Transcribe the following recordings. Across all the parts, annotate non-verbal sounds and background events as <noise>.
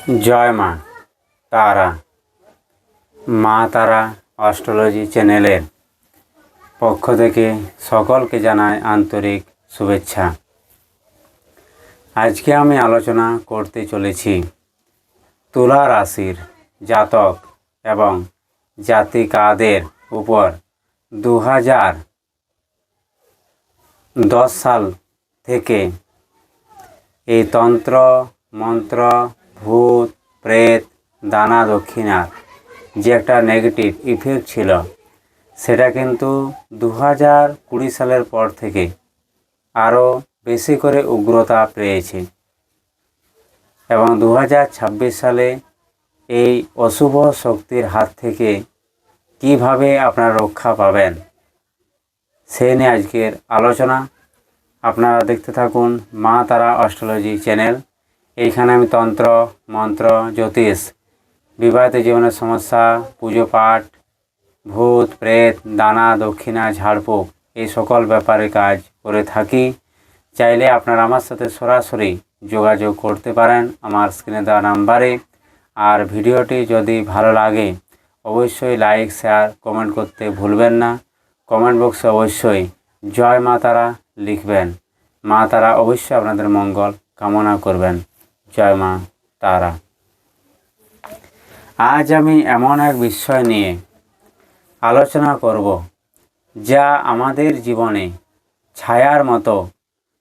জয় মা, তারা মা তারা অস্ট্রোলজি চ্যানেলের পক্ষ থেকে সকলকে জানাই আন্তরিক শুভেচ্ছা। আজকে আমি আলোচনা করতে চলেছি তুলা রাশির জাতক এবং জাতিকাদের উপর দু হাজার দশ সাল থেকে এই তন্ত্র, মন্ত্র ভূত, প্রেত, দানা দক্ষিণার যে একটা নেগেটিভ ইফেক্ট ছিল, সেটা কিন্তু দু হাজার কুড়ি সালের পর থেকে আরও বেশি করে উগ্রতা পেয়েছে। এবং দু হাজার ছাব্বিশ সালে এই অশুভ শক্তির হাত থেকে কীভাবে আপনারা রক্ষা পাবেন, সে নিয়ে আজকের আলোচনা। আপনারা দেখতে থাকুন মা তারা অস্ট্রোলজি চ্যানেল। এইখানে আমি তন্ত্র, মন্ত্র, জ্যোতিষ, বিবাহিত জীবনের সমস্যা, পুজো পাঠ, ভূত, প্রেত, দানা, দক্ষিণা, ঝাড়ফুঁক, এই সকল ব্যাপারে কাজ করে থাকি। চাইলে আপনারা আমার সাথে সরাসরি যোগাযোগ করতে পারেন আমার স্ক্রিনে দেওয়া নাম্বারে। আর ভিডিওটি যদি ভালো লাগে, অবশ্যই লাইক, শেয়ার, কমেন্ট করতে ভুলবেন না। কমেন্ট বক্সে অবশ্যই জয় মা তারা লিখবেন। মা তারা অবশ্যই আপনাদের মঙ্গল কামনা করবেন। জয় মা তারা। আজ আমি এমন এক বিষয় নিয়ে আলোচনা করব, যা আমাদের জীবনে ছায়ার মতো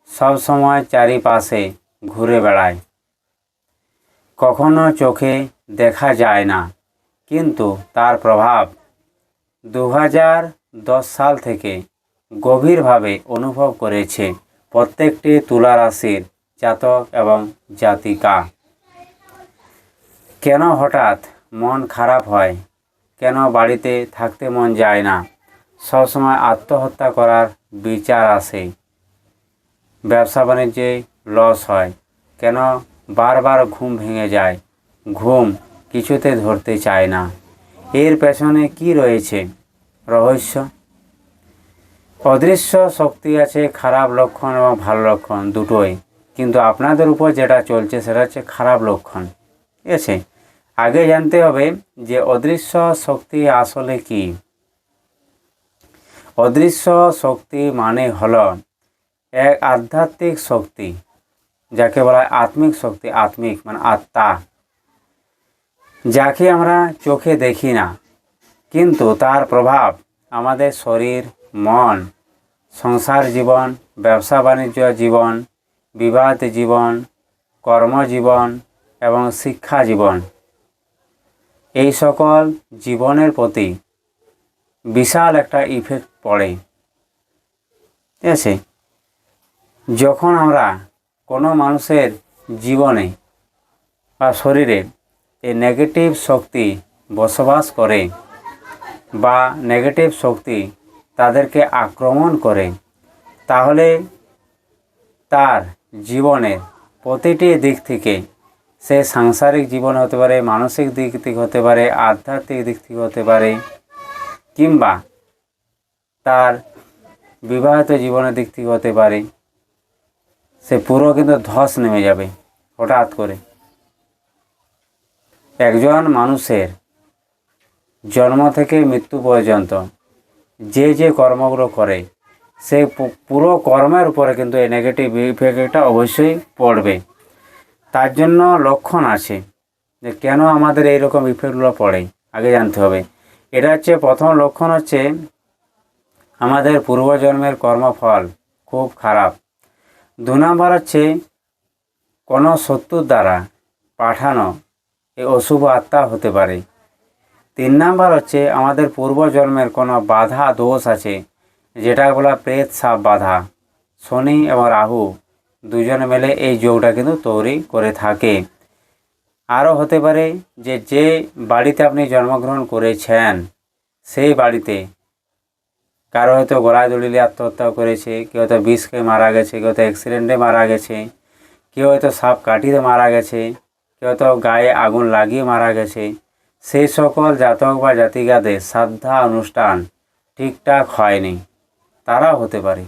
সবসময় চারিপাশে ঘুরে বেড়ায়। কখনো চোখে দেখা যায় না, কিন্তু তার প্রভাব দু দশ সাল থেকে গভীরভাবে অনুভব করেছে প্রত্যেকটি তুলা রাশির জাতক এবং জাতিকা। কেন হঠাৎ মন খারাপ হয়? কেন বাড়িতে থাকতে মন যায় না? সবসময় আত্মহত্যা করার বিচার আসে ব্যবসা বাণিজ্যে লস হয়। কেন বারবার ঘুম ভেঙে যায়? ঘুম কিছুতে ধরতে চায় না। এর পেছনে কি রয়েছে? রহস্য? অদৃশ্য শক্তি আছে, খারাপ লক্ষণ এবং ভালো লক্ষণ দুটোই। কিন্তু আপনাদের উপর যেটা চলছে সেটা হচ্ছে খারাপ লক্ষণ। ঠিক আছে? আগে জানতে হবে যে অদৃশ্য শক্তি আসলে কি? অদৃশ্য শক্তি মানে হল এক আধ্যাত্মিক শক্তি, যাকে বলা হয় আত্মিক শক্তি, আত্মিক মানে আত্মা, যাকে আমরা চোখে দেখি না। কিন্তু তার প্রভাব আমাদের শরীর, মন, সংসার জীবন ব্যবসা বাণিজ্য জীবন বিবাহিত জীবন, কর্মজীবন এবং শিক্ষা জীবন। এই সকল জীবনের প্রতি বিশাল একটা ইফেক্ট পড়ে। ঠিক আছে? যখন আমরা কোনো মানুষের জীবনে বা শরীরে এই নেগেটিভ শক্তি বসবাস করে বা নেগেটিভ শক্তি তাদেরকে আক্রমণ করে, তাহলে তার জীবনের প্রতিটি দিক থেকে সে সাংসারিক জীবন হতে পারে, মানসিক দিক থেকে হতে পারে, আধ্যাত্মিক দিক থেকে হতে পারে, কিংবা তার বিবাহিত জীবনের দিক থেকে হতে পারে, সে পুরো কিন্তু ধস নেমে যাবে হঠাৎ করে। একজন মানুষের জন্ম থেকে মৃত্যু পর্যন্ত যে যে কর্মগুলো করে সে পু- পুরো কর্মের উপরে কিন্তু এই নেগেটিভ ইফেক্টটা অবশ্যই পড়বে। তার জন্য লক্ষণ আছে যে কেন আমাদের এইরকম ইফেক্টগুলো পড়ে, আগে জানতে হবে। এটা হচ্ছে প্রথম লক্ষণ হচ্ছে আমাদের পূর্বজন্মের কর্মফল খুব খারাপ। দু নম্বর হচ্ছে কোনো শত্রুর দ্বারা পাঠানো এই অশুভ আত্মা হতে পারে। তিন নাম্বার হচ্ছে আমাদের পূর্বজন্মের কোনো বাধা, দোষ আছে যেটা বলা প্রেত, সাপ, বাধা। শনি এবং রাহু দুজনে মিলে এই যোগটা কিন্তু তৈরি করে থাকে। আরও হতে পারে যে যে বাড়িতে আপনি জন্মগ্রহণ করেছেন, সেই বাড়িতে কারও হয়তো গলায় দড়িলে আত্মহত্যা করেছে, কেউ হয়তো বিষ খেয়ে মারা গেছে, কেউ হয়তো অ্যাক্সিডেন্টে মারা গেছে, কেউ হয়তো সাপ কাটিতে মারা গেছে, কেউ হয়তো গায়ে আগুন লাগিয়ে মারা গেছে। সেই সকল জাতক বা জাতিকাদের শ্রদ্ধা অনুষ্ঠান ঠিকঠাক হয়নি। তারাও হতে পারে।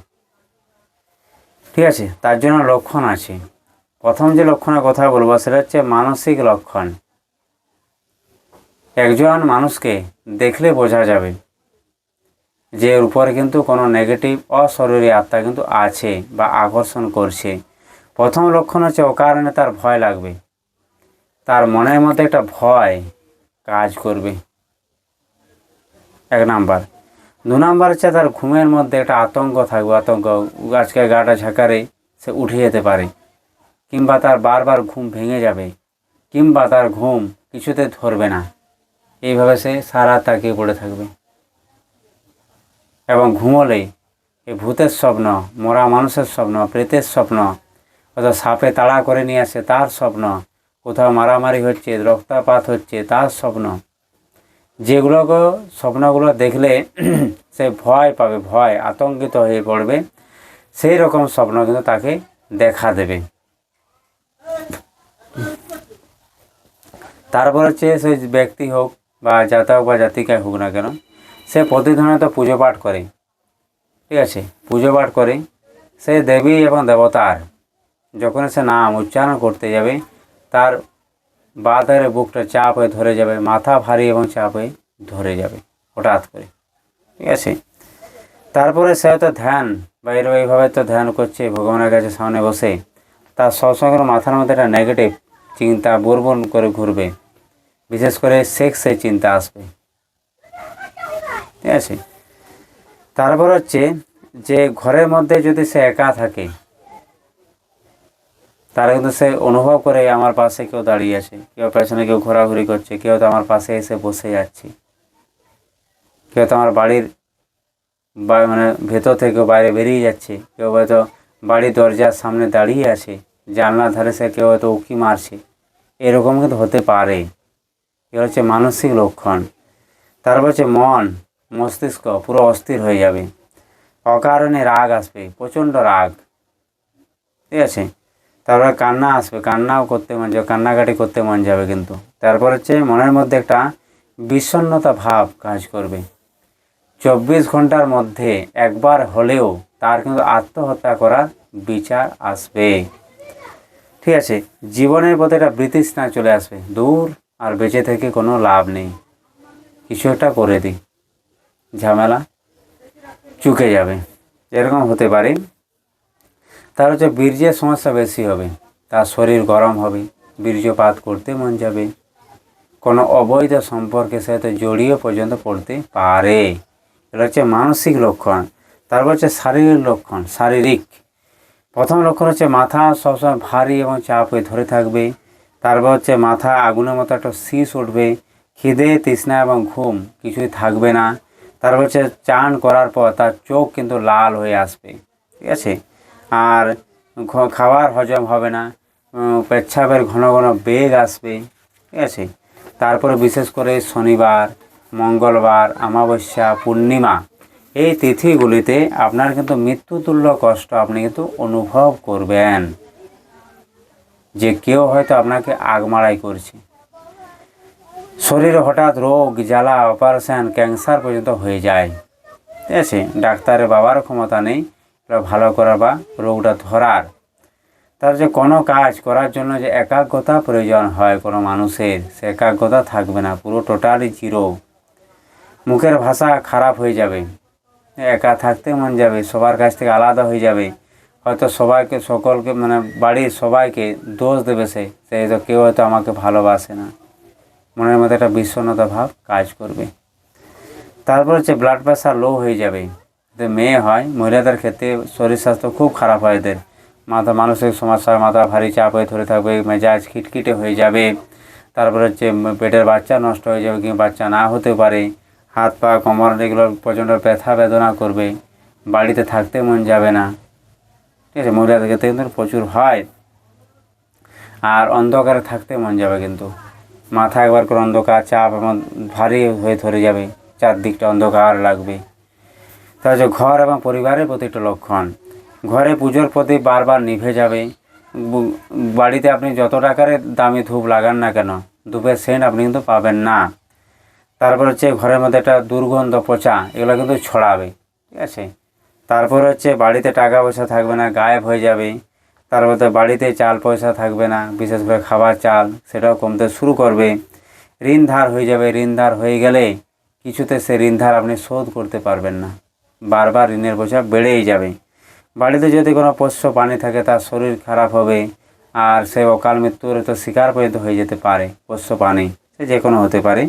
ঠিক আছে? তার জন্য লক্ষণ আছে। প্রথম যে লক্ষণের কথা বলব, সেটা হচ্ছে মানসিক লক্ষণ। একজন মানুষকে দেখলে বোঝা যাবে যে এর উপরে কিন্তু কোনো নেগেটিভ অশরীরী আত্মা কিন্তু আছে বা আকর্ষণ করছে। প্রথম লক্ষণ হচ্ছে অকারণে তার ভয় লাগবে। তার মনের মধ্যে একটা ভয় কাজ করবে। এক নাম্বার। দু নাম্বার হচ্ছে তার ঘুমের মধ্যে একটা আতঙ্ক থাকবে, আতঙ্ক, আজকে গাটা ঝাঁকারে সে উঠে যেতে পারে, কিংবা তার বারবার ঘুম ভেঙে যাবে, কিংবা তার ঘুম কিছুতে ধরবে না। এইভাবে সে সারা তাকিয়ে পড়ে থাকবে। এবং ঘুমোলেই এই ভূতের স্বপ্ন, মরা মানুষের স্বপ্ন, প্রেতের স্বপ্ন, অথবা সাপে তাড়া করে নিয়ে আসে তার স্বপ্ন, কোথাও মারামারি হচ্ছে, রক্তাপাত হচ্ছে তার স্বপ্ন। যেগুলোকে স্বপ্নগুলো দেখলে <clears throat> সে ভয় পাবে, ভয় আতঙ্কিত হয়ে পড়বে, সেই রকম স্বপ্ন কিন্তু তাকে দেখা দেবে। তারপর হচ্ছে সেই ব্যক্তি হোক বা জাতক বা জাতিকায় হোক না কেন, সে প্রতিদিনত পুজো পাঠ করে, ঠিক আছে? পুজো পাঠ করে, সে দেবী এবং দেবতার, যখন সে নাম উচ্চারণ করতে যাবে, তার বা ধারে বুকটা চাপ হয়ে ধরে যাবে, মাথা ভারী এবং চাপ হয়ে ধরে যাবে, হঠাৎ করে। ঠিক আছে? তারপরে সে হয়তো ধ্যান বা এইভাবে তো ধ্যান করছে, ভগবানের কাছে সামনে বসে, তার সবসময় মাথার মধ্যে একটা নেগেটিভ চিন্তা বোরবন করে ঘুরবে, বিশেষ করে সেক্সের চিন্তা আসবে। ঠিক আছে? তারপর হচ্ছে যে ঘরের মধ্যে যদি সে একা থাকে তারা কিন্তু সে অনুভব করে আমার পাশে কেউ দাঁড়িয়ে আছে, কেউ পেছনে কেউ ঘোরাঘুরি করছে, কেউ তো আমার পাশে এসে বসে যাচ্ছে। কেউ তো আমার বাড়ির মানে ভেতর থেকে বাইরে বেরিয়ে যাচ্ছে, কেউ হয়তো বাড়ির দরজার সামনে দাঁড়িয়ে আছে, জানলার ধারে সে কেউ হয়তো উকি মারছে। এরকম কিন্তু হতে পারে। এ হচ্ছে মানসিক লক্ষণ। তারপর হচ্ছে মন, মস্তিষ্ক পুরো অস্থির হয়ে যাবে। অকারণে রাগ আসবে, প্রচণ্ড রাগ। ঠিক আছে? তারপরে কান্না আসবে, কান্নাও করতে মন যাবে, কান্নাকাটি করতে মন যাবে কিন্তু। তারপর হচ্ছে মনের মধ্যে একটা বিষণ্ণতা ভাব কাজ করবে। চব্বিশ ঘণ্টার মধ্যে একবার হলেও তার কিন্তু আত্মহত্যা করার বিচার আসবে। ঠিক আছে, জীবনের প্রতি একটা বৃতৃষ্ণা চলে আসবে। দূর আর বেঁচে থেকে কোনো লাভ নেই। কিছু একটা করে দিই। ঝামেলা চুকে যাবে। এরকম হতে পারে তার হচ্ছে বীর্যের সমস্যা বেশি হবে। তার শরীর গরম হবে, বীর্যপাত করতে মন যাবে। কোনো অবৈধ সম্পর্কের সাথে জড়িয়ে পর্যন্ত পড়তে পারে। এটা হচ্ছে মানসিক লক্ষণ, তারপর হচ্ছে শারীরিক লক্ষণ, শারীরিক। প্রথম লক্ষণ হচ্ছে মাথা সবসময় ভারী এবং চাপ হয়ে ধরে থাকবে। তারপর হচ্ছে মাথা আগুনের মতো একটা শীষ উঠবে, খিদে, তৃষ্ণা এবং ঘুম কিছুই থাকবে না। তারপর হচ্ছে চান করার পর তার চোখ কিন্তু লাল হয়ে আসবে, ঠিক আছে? আর খাবার হজম হবে না। পেচ্ছাপের ঘন ঘন বেগ আসবে, ঠিক আছে? তারপরে বিশেষ করে শনিবার, মঙ্গলবার, অমাবস্যা, পূর্ণিমা, এই তিথিগুলিতে আপনার কিন্তু মৃত্যুতুল্য কষ্ট আপনি কিন্তু অনুভব করবেন। যে কেউ হয়তো আপনাকে আগমারাই করছে। শরীরে হঠাৎ রোগ, জ্বালা, অপারেশান, ক্যান্সার পর্যন্ত হয়ে যায়। ঠিক আছে? ডাক্তারের বাবার ক্ষমতা নেই। ভালো করার বা রোগটা ধরার। তার যে কোনো কাজ করার জন্য যে একাগ্রতা প্রয়োজন হয় কোনো মানুষের, সে একাগ্রতা থাকবে না, পুরো টোটালি জিরো মুখের ভাষা খারাপ হয়ে যাবে, একা থাকতে মন যাবে, সবার কাছ থেকে আলাদা হয়ে যাবে। হয়তো সবাইকে, সকলকে মানে বাড়ির সবাইকে দোষ দেবে সে সে তো কেউ হয়তো আমাকে ভালোবাসে না। মনের মধ্যে একটা বিষণ্ণতা ভাব কাজ করবে। তারপর হচ্ছে ব্লাড প্রেশার লো হয়ে যাবে। মেয়ে হয়, মহিলাদের ক্ষেত্রে শরীর স্বাস্থ্য খুব খারাপ হয় এদের। মাথা মানসিক সমস্যা মাথা ভারী চাপ হয়ে ধরে থাকবে, মেজাজ খিটখিটে হয়ে যাবে। তারপরে হচ্ছে পেটের বাচ্চা নষ্ট হয়ে যাবে কিংবা বাচ্চা না হতে পারে। হাত পা, কোমর এগুলো প্রচণ্ড ব্যথা বেদনা করবে। বাড়িতে থাকতে মন যাবে না। ঠিক আছে, মহিলাদের ক্ষেত্রে কিন্তু প্রচুর হয় আর অন্ধকারে থাকতে মন যাবে কিন্তু। মাথা একবার করে অন্ধকার, চাপ এবং ভারী হয়ে ধরে যাবে। চারদিকটা অন্ধকার লাগবে। তা হচ্ছে ঘর এবং পরিবারের প্রতি একটা লক্ষণ। ঘরে পুজোর প্রতি বারবার নিভে যাবে। বাড়িতে আপনি যত টাকার দামি ধূপ লাগান না কেন, ধূপের সেন্ট আপনি কিন্তু পাবেন না। তারপর হচ্ছে ঘরের মধ্যে একটা দুর্গন্ধ, পচা, এগুলো কিন্তু ছড়াবে। ঠিক আছে? তারপর হচ্ছে বাড়িতে টাকা পয়সা থাকবে না, গায়েব হয়ে যাবে। তারপর তো বাড়িতে চাল পয়সা থাকবে না, বিশেষ করে খাবার চাল, সেটাও কমতে শুরু করবে। ঋণ ধার হয়ে যাবে। ঋণ ধার হয়ে গেলে কিছুতে সে ঋণ ধার আপনি শোধ করতে পারবেন না। বারবার ঋণের বোঝা বেড়েই যাবে। বাড়িতে যদি কোনো পোষ্য প্রাণী থাকে, তার শরীর খারাপ হবে আর সে অকাল মৃত্যুর তো শিকার পর্যন্ত হয়ে যেতে পারে পোষ্য প্রাণী। সে যে কোনো হতে পারে।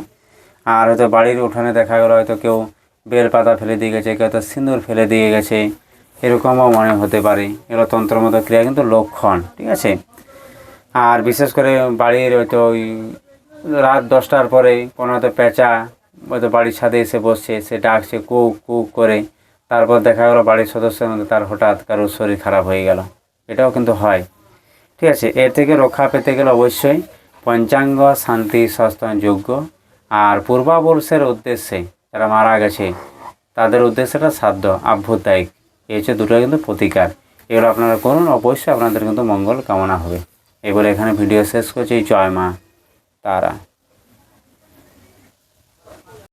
আর হয়তো বাড়ির উঠানে দেখা গেলো, হয়তো কেউ বেল পাতা ফেলে দিয়ে গেছে, কেউ তো সিঁদুর ফেলে দিয়ে গেছে। এরকমও মনে হতে পারে। এগুলো তন্ত্রমত ক্রিয়া কিন্তু লক্ষণ, ঠিক আছে? আর বিশেষ করে বাড়ির হয়তো ওই রাত দশটার পরে কোনো হয়তো পেঁচা, হয়তো বাড়ির ছাদে এসে বসছে, সে ডাকছে কুক কুক করে। তারপর দেখা গেলো বাড়ির সদস্যের মধ্যে তার হঠাৎ কারোর শরীর খারাপ হয়ে গেল। এটাও কিন্তু হয়। ঠিক আছে, এর থেকে রক্ষা পেতে গেলে অবশ্যই পঞ্চাঙ্গ, শান্তি সস্তান যোগ্য আর পূর্বাবর্ষের উদ্দেশ্যে যারা মারা গেছে, তাদের উদ্দেশ্যটা সাধ্য, আভ্যদায়িক। এই হচ্ছে দুটো কিন্তু প্রতিকার। এগুলো আপনারা করুন, অবশ্যই আপনাদের কিন্তু মঙ্গল কামনা হবে। এবারে এখানে ভিডিও শেষ করছি। জয় মা তারা।